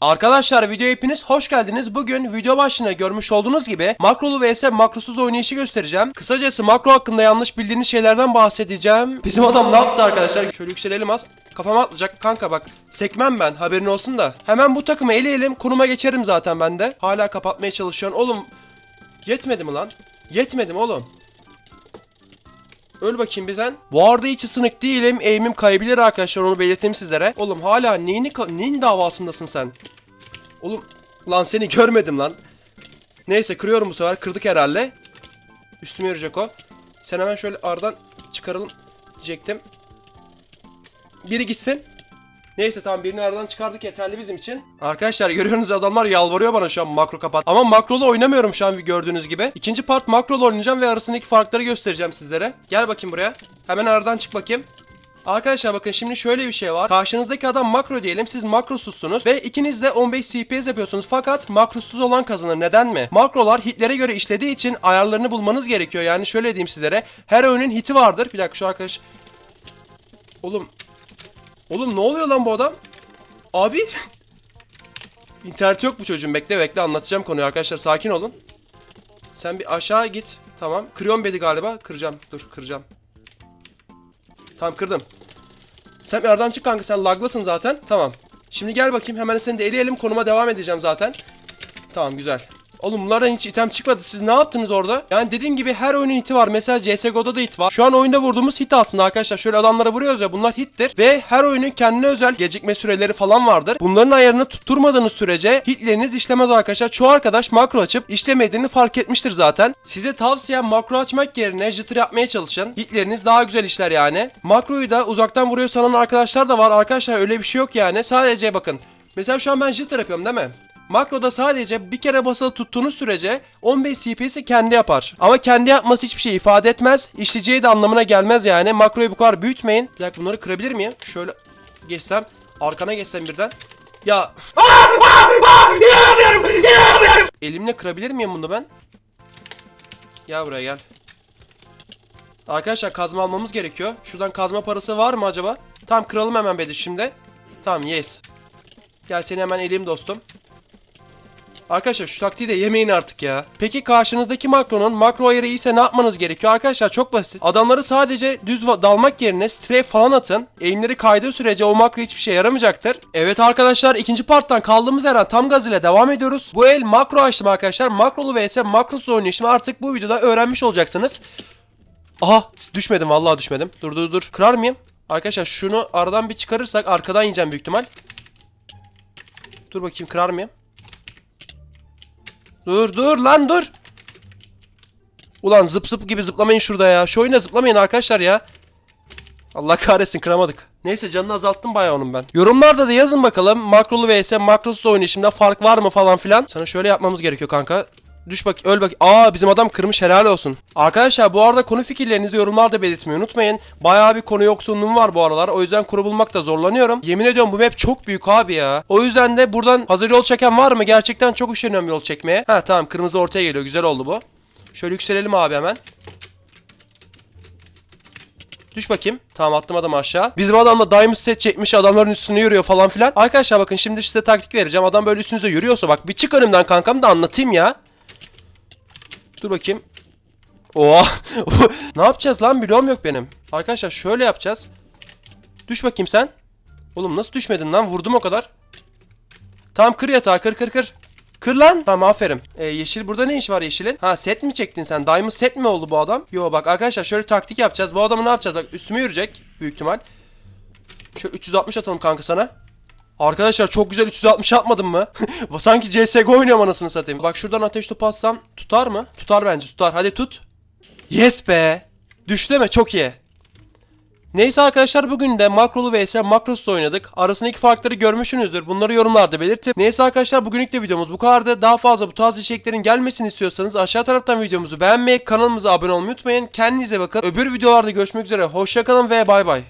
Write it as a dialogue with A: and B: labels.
A: Arkadaşlar video hepiniz hoş geldiniz. Bugün video başlığında görmüş olduğunuz gibi makrolu vs makrosuz oynayışı göstereceğim. Kısacası makro hakkında yanlış bildiğiniz şeylerden bahsedeceğim. Bizim adam ne yaptı arkadaşlar? Şöyle yükselelim az. Kafama atlayacak kanka bak. Sekmem ben haberin olsun da. Hemen bu takımı eleyelim. Konuma geçerim zaten ben de. Hala kapatmaya çalışıyorsun. Oğlum yetmedi mi lan? Yetmedi mi oğlum? Öl bakayım bir sen. Bu arada hiç ısınık değilim. Eğimim kayabilir arkadaşlar onu belirteyim sizlere. Oğlum hala neyini neyin davasındasın sen? Oğlum lan seni görmedim lan. Neyse kırıyorum bu sefer. Kırdık herhalde. Üstüme yürüyecek o. Sen hemen şöyle aradan çıkaralım diyecektim. Biri gitsin. Neyse tamam birini aradan çıkardık yeterli bizim için. Arkadaşlar görüyorsunuz adamlar yalvarıyor bana şu an makro kapat. Ama makrolu oynamıyorum şu an gördüğünüz gibi. İkinci part makrolu oynayacağım ve arasındaki farkları göstereceğim sizlere. Gel bakayım buraya. Hemen aradan çık bakayım. Arkadaşlar bakın şimdi şöyle bir şey var. Karşınızdaki adam makro diyelim. Siz makrosuzsunuz ve ikiniz de 15 CPS yapıyorsunuz. Fakat makrosuz olan kazanır. Neden mi? Makrolar hitlere göre işlediği için ayarlarını bulmanız gerekiyor. Yani şöyle diyeyim sizlere. Her oyunun hiti vardır. Bir dakika şu arkadaş. Oğlum. Oğlum ne oluyor lan bu adam? Abi. İnternet yok bu çocuğun. Bekle bekle anlatacağım konuyu arkadaşlar. Sakin olun. Sen bir aşağı git. Tamam. Kırıyorum bedi galiba. Kıracağım. Dur kıracağım. Tamam kırdım. Sen bir aradan çık kanka sen laglısın zaten. Tamam. Şimdi gel bakayım hemen seni de eleyelim konuma devam edeceğim zaten. Tamam güzel. Oğlum bunlardan hiç item çıkmadı. Siz ne yaptınız orada? Yani dediğim gibi her oyunun hiti var. Mesela CSGO'da da hit var. Şu an oyunda vurduğumuz hit aslında arkadaşlar. Şöyle adamlara vuruyoruz ya bunlar hittir. Ve her oyunun kendine özel gecikme süreleri falan vardır. Bunların ayarını tutturmadığınız sürece hitleriniz işlemez arkadaşlar. Çoğu arkadaş makro açıp işlemediğini fark etmiştir zaten. Size tavsiyem makro açmak yerine jitter yapmaya çalışın. Hitleriniz daha güzel işler yani. Makroyu da uzaktan vuruyor sanan arkadaşlar da var. Arkadaşlar öyle bir şey yok yani. Sadece bakın. Mesela şu an ben jitter yapıyorum değil mi? Makroda sadece bir kere basılı tuttuğunuz sürece 15 CPS'i kendi yapar. Ama kendi yapması hiçbir şey ifade etmez. İşleyeceği de anlamına gelmez yani. Makroyu bu kadar büyütmeyin. Bir dakika bunları kırabilir miyim? Şöyle geçsem. Arkana geçsem birden. Ya. Elimle kırabilir miyim bunu ben? Gel buraya gel. Arkadaşlar kazma almamız gerekiyor. Şuradan kazma parası var mı acaba? Tamam kıralım hemen bedi şimdi. Tamam yes. Gel seni hemen eleyim dostum. Arkadaşlar şu taktiği de yemeyin artık ya. Peki karşınızdaki makronun makro ayarı iyiyse ne yapmanız gerekiyor? Arkadaşlar çok basit. Adamları sadece düz dalmak yerine strafe falan atın. Eğimleri kaydığı sürece o makro hiçbir şey yaramayacaktır. Evet arkadaşlar ikinci parttan kaldığımız yerden tam gaz ile devam ediyoruz. Bu el makro açtım arkadaşlar. Makrolu vs makrosuz oynayışımı artık bu videoda öğrenmiş olacaksınız. Aha düşmedim vallahi düşmedim. Dur dur dur. Kırar mıyım? Arkadaşlar şunu aradan bir çıkarırsak arkadan yiyeceğim büyük ihtimal. Dur bakayım kırar mıyım? Dur dur lan dur. Ulan zıp zıp gibi zıplamayın şurada ya. Şu oyuna zıplamayın arkadaşlar ya. Allah kahretsin kıramadık. Neyse canını azalttım bayağı onun ben. Yorumlarda da yazın bakalım makrolu vs makrosuz oynayışımda fark var mı falan filan. Sana şöyle yapmamız gerekiyor kanka. Düş bak öl bak. Aa bizim adam kırmış helal olsun. Arkadaşlar bu arada konu fikirlerinizi yorumlarda belirtmeyi unutmayın. Bayağı bir konu yoksunluğum var bu aralar. O yüzden konu bulmakta zorlanıyorum. Yemin ediyorum bu map çok büyük abi ya. O yüzden de buradan hazır yol çeken var mı? Gerçekten çok üşeniyorum yol çekmeye. Ha tamam kırmızı ortaya geliyor. Güzel oldu bu. Şöyle yükselelim abi hemen. Düş bakayım. Tamam attım adamı aşağı. Bizim adam da diamond set çekmiş adamların üstüne yürüyor falan filan. Arkadaşlar bakın şimdi size taktik vereceğim. Adam böyle üstünüze yürüyorsa bak bir çık önümden kankam da anlatayım ya. Dur bakayım. Oha. ne yapacağız lan bloğum yok benim. Arkadaşlar şöyle yapacağız. Düş bakayım sen. Oğlum nasıl düşmedin lan? Vurdum o kadar. Tamam kır yatağı kır kır kır. Kır lan. Tamam aferin. Ee, yeşil burada ne iş var yeşilin? Ha set mi çektin sen? Diamond set mi oldu bu adam? Yo bak arkadaşlar şöyle taktik yapacağız. Bu adamı ne yapacağız? Bak üstüme yürüyecek büyük ihtimal. Şöyle 360 atalım kanka sana. Arkadaşlar çok güzel 360 atmadım mı? Sanki CSGO oynuyorum anasını satayım. Bak şuradan ateş topu atsam tutar mı? Tutar bence tutar. Hadi tut. Yes be. Düştü mi? Çok iyi. Neyse arkadaşlar bugün de makrolu vs makrosuz oynadık. Arasındaki farkları görmüşsünüzdür. Bunları yorumlarda belirtin. Neyse arkadaşlar bugünlük de videomuz bu kadardı. Daha fazla bu tarz içeriklerin gelmesini istiyorsanız aşağı taraftan videomuzu beğenmeyi, kanalımıza abone olmayı unutmayın. Kendinize bakın. Öbür videolarda görüşmek üzere. Hoşçakalın ve bay bay.